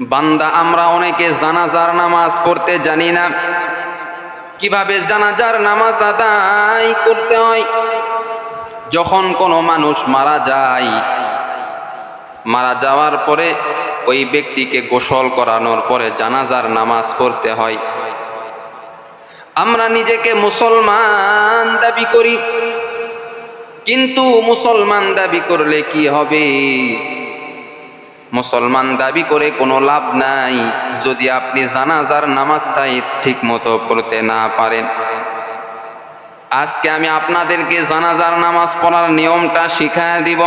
বান্দা, আমরা অনেকে জানাজার নামাজ পড়তে জানি না। কীভাবে জানাজার নামাজ আদায় করতে হয়? যখন কোনো মানুষ মারা যায়, মারা যাওয়ার পরে ওই ব্যক্তিকে গোসল করানোর পরে জানাজার নামাজ পড়তে হয়। আমরা নিজেকে মুসলমান দাবি করি, কিন্তু মুসলমান দাবি করলে কি হবে? মুসলমান দাবি করে কোনো লাভ নাই, যদি আপনি জানাজার নামাজটাই ঠিক মতো পড়তে না পারেন। আজকে আমি আপনাদেরকে জানাজার নামাজ পড়ার নিয়মটা শিখায় দিব।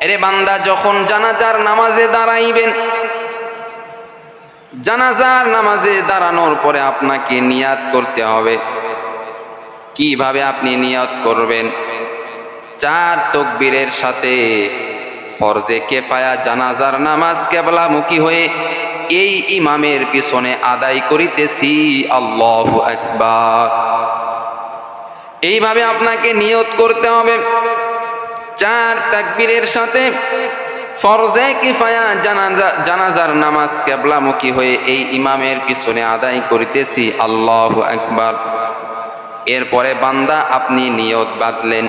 এরে বান্দা, যখন জানাজার নামাজে দাঁড়াইবেন, জানাজার নামাজে দাঁড়ানোর পরে আপনাকে নিয়াত করতে হবে। কীভাবে আপনি নিয়াত করবেন? চার তকবীরের সাথে। ফরজে কেফায়া, জানাজার নামাজ, কেবলামুখী হয়ে এই ইমামের পিছনে আদায় করিতেছি। আল্লাহ একবার এইভাবে আপনাকে নিয়ত করতে হবে। চার তাকবীরের সাথে ফরজে কিফায়া, জানাজা, জানাজার নামাজ, কেবলামুখী হয়ে এই ইমামের পিছনে আদায় করিতেছি। আল্লাহ একবার এরপরে বান্দা আপনি নিয়ত বাঁধলেন।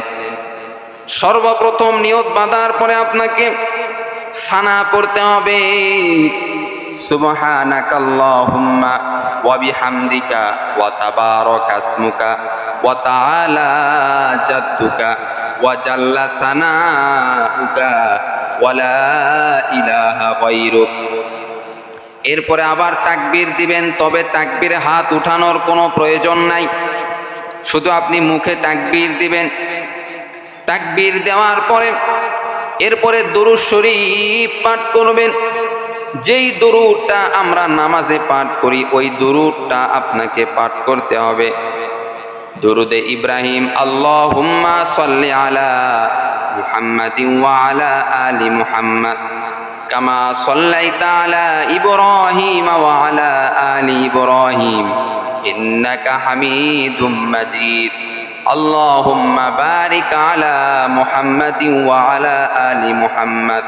সর্বপ্রথম নিয়ত বাঁধার পরে আপনাকে সানা পড়তে হবে। বিহামদিকা ইলাহা এরপরে আবার তাকবীর দিবেন, তবে তাকবীরে হাত উঠানোর কোনো প্রয়োজন নাই। শুধু আপনি মুখে তাকবীর দিবেন। তাকবীর দেওয়ার পরে এরপরে দরুদ শরীফ পাঠ করবেন। যেই দরুদটা আমরা নামাজে পাঠ করি, ওই দরুদটা আপনাকে পাঠ করতে হবে। দরুদে ইব্রাহিম আল্লাহ আল্লাহুম্মা সাল্লি আলা মুহাম্মাদিন ওয়া আলা আলি মুহাম্মাদ কামা সাল্লাইতা আলা ইব্রাহিম ওয়া আলা আলি ইব্রাহিম ইন্নাকা হামিদুম মাজিদ। اللهم بارك على محمد وعلى آل محمد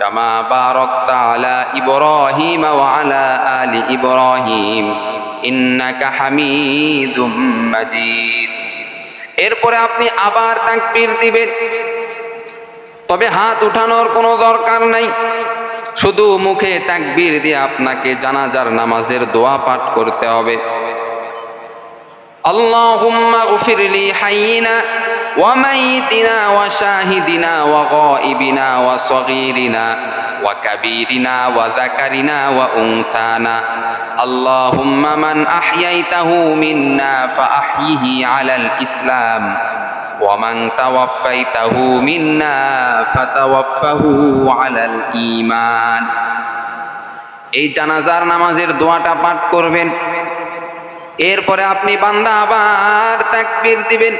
كما باركت على إبراهيم وعلى آل إبراهيم إنك حميد مجيد এরপরে আপনি আবার তাকবীর দিবেন তবে হাত উঠানোর কোনো দরকার নাই শুধু মুখে তাকবীর দিয়ে আপনাকে জানাজার নামাজের দোয়া পাঠ করতে হবে اللهم اغفر لي حينا وميتنا وشاهدنا وغائبنا وصغيرنا وكبيرنا وذكرنا وأنثانا اللهم من أحييته منا فأحيه على الإسلام ومن توفيته منا فتوفه على الإيمان এই জানাজার নামাজের দোয়াটা পাঠ করবেন এরপরে আপনি বান্দা আবার তাকবীর দিবেন।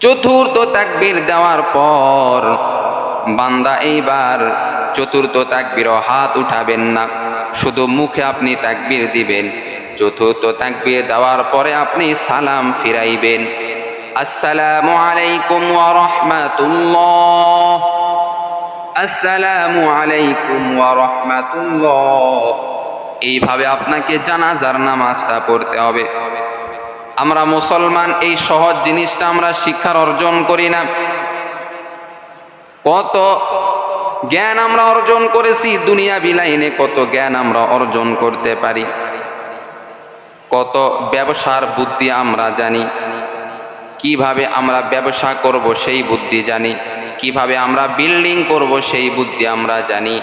চতুর্থ তাকবীর দেওয়ার পর বান্দা এইবার চতুর্থ তাকবীর হাত উঠাবেন না, শুধু মুখে আপনি তাকবীর দিবেন। চতুর্থ তাকবীর দেওয়ার পরে আপনি সালাম ফিরাইবেন। আসসালামু আলাইকুম ওয়া রাহমাতুল্লাহ। আসসালামু আলাইকুম ওয়া রাহমাতুল্লাহ। এইভাবে আপনাকে জানাজার নামাজটা পড়তে হবে। আমরা মুসলমান, এই সহজ জিনিসটা আমরা শিক্ষার অর্জন করি না। কত জ্ঞান আমরা অর্জন করেছি দুনিয়া বিলাইনে কত জ্ঞান আমরা অর্জন করতে পারি। কত ব্যবসার বুদ্ধি আমরা জানি। কীভাবে আমরা ব্যবসা করব সেই বুদ্ধি জানি। কীভাবে আমরা বিল্ডিং করব সেই বুদ্ধি আমরা জানি।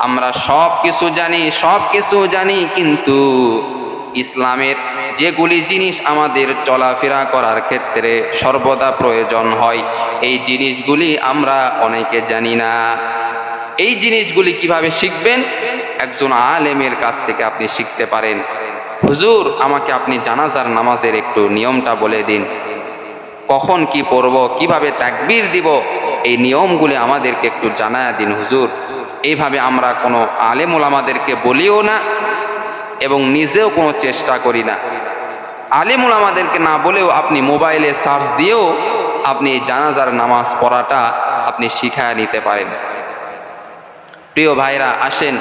আমরা সব কিছু জানি, সব কিছু জানি, কিন্তু ইসলামের যেগুলি জিনিস আমাদের চলাফেরা করার ক্ষেত্রে সর্বদা প্রয়োজন হয়, এই জিনিসগুলি আমরা অনেকে জানি না। এই জিনিসগুলি কীভাবে শিখবেন? একজন আলেমের কাছ থেকে আপনি শিখতে পারেন। হুজুর, আমাকে আপনি জানাজার নামাজের একটু নিয়মটা বলে দিন। কখন কি পড়ব? কীভাবে তাকবীর দিব? এই নিয়মগুলি আমাদেরকে একটু জানায় দিন হুজুর। এইভাবে আমরা কোনো আলেমুল আমাদেরকে বলিও না এবং নিজেও কোনো চেষ্টা করি না। আলেমুল আমাদেরকে না বলেও আপনি মোবাইলে সার্চ দিয়েও আপনি জানাজার নামাজ পড়াটা আপনি শিখায় নিতে পারেন। প্রিয় ভাইরা, আসেন,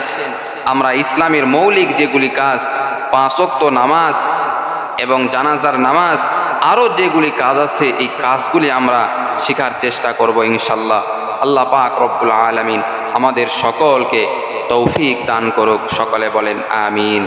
আমরা ইসলামের মৌলিক যেগুলি কাজ পাঁচক্ত নামাজ এবং জানাজার নামাজ, আরও যেগুলি কাজ আছে এই কাজগুলি আমরা শেখার চেষ্টা করব ইনশাল্লাহ। আল্লাহ পাক রব্বুল আলমিন আমাদের সকলকে তৌফিক দান করুক। সকলে বলেন আমিন।